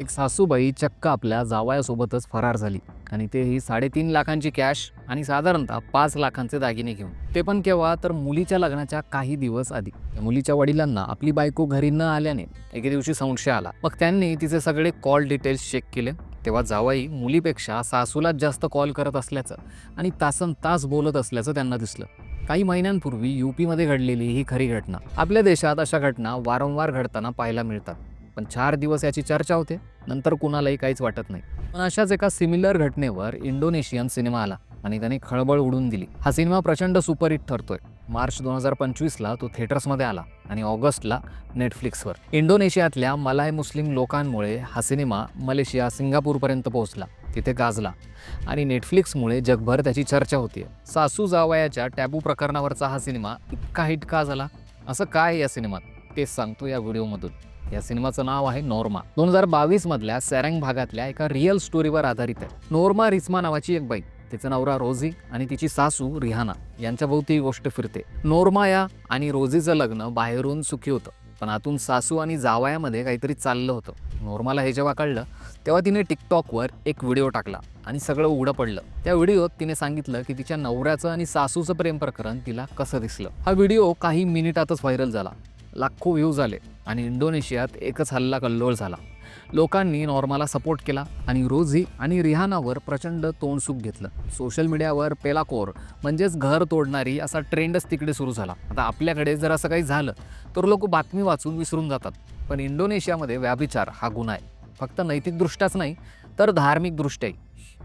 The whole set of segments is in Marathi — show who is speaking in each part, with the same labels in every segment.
Speaker 1: एक सासूबाई चक्क आपल्या जावयासोबतच फरार झाली. आणि तेही साडेतीन लाखांची कॅश आणि साधारणतः पाच लाखांचे दागिने घेऊन. ते पण केव्हा तर मुलीच्या लग्नाच्या काही दिवस आधी. मुलीच्या वडिलांना आपली बायको घरी न आल्याने एके दिवशी संशय आला. मग त्यांनी तिचे सगळे कॉल डिटेल्स चेक केले. तेव्हा जावाई मुलीपेक्षा सासूलाच जास्त कॉल करत असल्याचं आणि तासन तास बोलत असल्याचं त्यांना दिसलं. काही महिन्यांपूर्वी यूपीमध्ये घडलेली ही खरी घटना. आपल्या देशात अशा घटना वारंवार घडताना पाहायला मिळतात. पण चार दिवस याची चर्चा होते. नंतर कुणालाही काहीच वाटत नाही. पण अशाच एका सिमिलर घटनेवर इंडोनेशियन सिनेमा आला आणि त्याने खळबळ उडून दिली. हा सिनेमा प्रचंड सुपरहिट ठरतोय. मार्च दोन हजार पंचवीसला तो थिएटर्समध्ये आला आणि ऑगस्टला नेटफ्लिक्सवर. इंडोनेशियातल्या मलाय मुस्लिम लोकांमुळे हा सिनेमा मलेशिया सिंगापूरपर्यंत पोहोचला. तिथे गाजला आणि नेटफ्लिक्समुळे जगभर त्याची चर्चा होती सासू जावयाच्या टॅबू प्रकरणावरचा हा सिनेमा इतका हिट का झाला. असं काय आहे या सिनेमात? तेच सांगतो या व्हिडिओमधून. या सिनेमाचं नाव आहे नॉर्मा. दोन हजार बावीस मधल्या सॅरंग भागातल्या एका रिअल स्टोरीवर आधारित आहे. नोर्मा रिस्मा नावाची एक बाई. तिचा नवरा रोझी आणि तिची सासू रिहाना. यांच्या भोवती गोष्ट फिरते. नोर्मा या आणि रोझीचं लग्न बाहेरून सुखी होतं. पण आतून सासू आणि जावयामध्ये काहीतरी चाललं होतं. नोर्माला हे जेव्हा कळलं तेव्हा तिने टिकटॉकवर एक व्हिडिओ टाकला आणि सगळं उघडं पडलं. त्या व्हिडिओत तिने सांगितलं की तिच्या नवऱ्याचं आणि सासूचं प्रेम प्रकरण तिला कसं दिसलं. हा व्हिडिओ काही मिनिटातच व्हायरल झाला. लाखो व्ह्यूज आले आणि इंडोनेशियात एकच हल्ला कल्लोळ झाला. लोकांनी नॉर्माला सपोर्ट केला आणि रोझी आणि रिहानावर प्रचंड तोंडसुख घेतलं. सोशल मीडियावर पेलाकोर म्हणजेच घर तोडणारी असा ट्रेंडच तिकडे सुरू झाला. आता आपल्याकडे जर असं काही झालं तर लोक बातमी वाचून विसरून जातात. पण इंडोनेशियामध्ये व्याभिचार हा गुन्हा आहे. फक्त नैतिकदृष्ट्याच नाही तर धार्मिकदृष्ट्याही.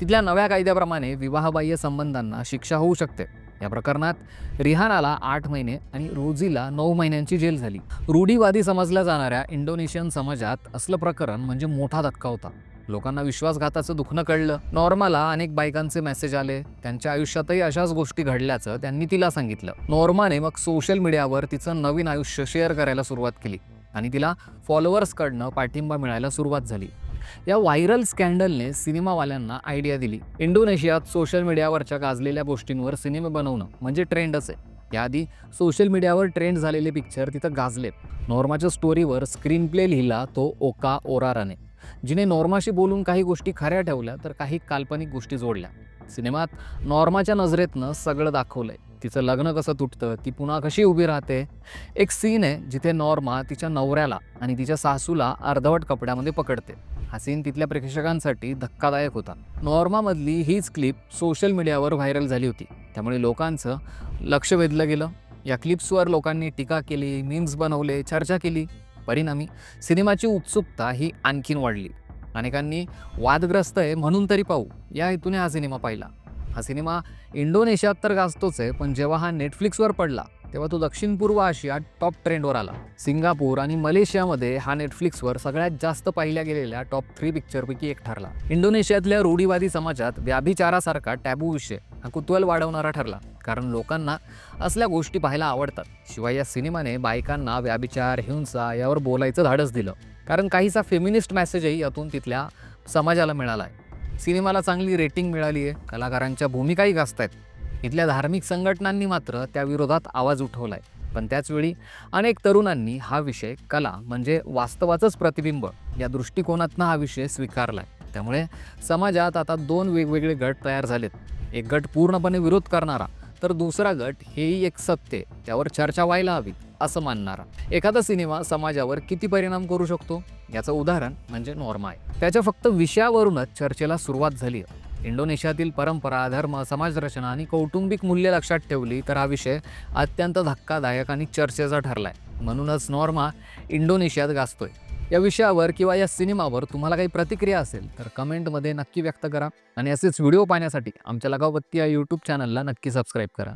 Speaker 1: तिथल्या नव्या कायद्याप्रमाणे विवाहबाह्य संबंधांना शिक्षा होऊ शकते. या प्रकरणात रिहानाला आठ महिने आणि रोजीला नऊ महिन्यांची जेल झाली. रूढीवादी समजल्या जाणाऱ्या इंडोनेशियन समाजात असलं प्रकरण म्हणजे मोठा धक्का होता. लोकांना विश्वासघाताचं दुखणं कळलं. नॉर्माला अनेक बायकांचे मेसेज आले. त्यांच्या आयुष्यातही अशाच गोष्टी घडल्याचं त्यांनी तिला सांगितलं. नॉर्माने मग सोशल मीडियावर तिचं नवीन आयुष्य शेअर करायला सुरुवात केली आणि तिला फॉलोअर्सकडनं पाठिंबा मिळायला सुरुवात झाली. या व्हायरल स्कॅन्डलने सिनेमावाल्यांना आयडिया दिली. इंडोनेशियात सोशल मीडियावरच्या गाजलेल्या गोष्टींवर सिनेमे बनवणं म्हणजे ट्रेंडच आहे याआधी सोशल मीडियावर ट्रेंड झालेले पिक्चर तिथं गाजलेत नॉर्माच्या स्टोरीवर स्क्रीन प्ले लिहिला तो ओका ओराराने. जिने नॉर्माशी बोलून काही गोष्टी खऱ्या ठेवल्या तर काही काल्पनिक गोष्टी जोडल्या. सिनेमात नॉर्माच्या नजरेतनं सगळं दाखवलंय. तिचं लग्न कसं तुटतं ती पुन्हा कशी उभी राहते? एक सीन आहे जिथे नॉर्मा तिच्या नवऱ्याला आणि तिच्या सासूला अर्धवट कपड्यामध्ये पकडते. हा सीन तिथल्या प्रेक्षकांसाठी धक्कादायक होता. नॉर्मामधली हीच क्लिप सोशल मीडियावर व्हायरल झाली होती. त्यामुळे लोकांचं लक्ष वेधलं गेलं. या क्लिप्सवर लोकांनी टीका केली मीम्स बनवले चर्चा केली. परिणामी सिनेमाची उत्सुकता ही आणखीन वाढली. अनेकांनी वादग्रस्त आहे म्हणून तरी पाहू. या हेतूने हा सिनेमा पाहिला. हा सिनेमा इंडोनेशियात तर गाजतोच आहे पण जेव्हा हा नेटफ्लिक्सवर पडला तेव्हा तो दक्षिण पूर्व आशियात टॉप ट्रेंडवर आला. सिंगापूर आणि मलेशियामध्ये हा नेटफ्लिक्सवर सगळ्यात जास्त पाहिल्या गेलेल्या टॉप थ्री पिक्चरपैकी एक ठरला. इंडोनेशियातल्या रूढीवादी समाजात व्याभिचारासारखा टॅबू विषय हा कुतूहल वाढवणारा ठरला कारण लोकांना असल्या गोष्टी पाहायला आवडतात. शिवाय या सिनेमाने बायकांना व्याभिचार हिंसा यावर बोलायचं धाडस दिलं. कारण काहीसा फेमिनिस्ट मेसेजही यातून तिथल्या समाजाला मिळाला आहे सिनेमाला चांगली रेटिंग मिळाली आहे. कलाकारांच्या भूमिकाही गाजत आहेत इथल्या धार्मिक संघटनांनी मात्र त्या विरोधात आवाज उठवला आहे पण त्याचवेळी अनेक तरुणांनी हा विषय कला म्हणजे वास्तवाचंच प्रतिबिंब या दृष्टिकोनातनं हा विषय स्वीकारला आहे त्यामुळे समाजात आता दोन वेगवेगळे गट तयार झालेत. एक गट पूर्णपणे विरोध करणारा तर दुसरा गट हेही एक सत्य त्यावर चर्चा व्हायला हवी असं मानणारा. एखादा सिनेमा समाजावर किती परिणाम करू शकतो? याचं उदाहरण म्हणजे नॉर्मा आहे त्याच्या फक्त विषयावरूनच चर्चेला सुरुवात झाली. इंडोनेशियातील परंपरा धर्म समाजरचना आणि कौटुंबिक मूल्य लक्षात ठेवली तर हा विषय अत्यंत धक्कादायक आणि चर्चेचा ठरलाय. म्हणूनच नॉर्मा इंडोनेशियात गाजतोय. या विषयावर किंवा या सिनेमावर तुम्हाला काही प्रतिक्रिया असेल तर कमेंटमध्ये नक्की व्यक्त करा आणि असेच व्हिडिओ पाहण्यासाठी आमच्या लगावत्ती या यूट्यूब चॅनलला नक्की सबस्क्राईब करा.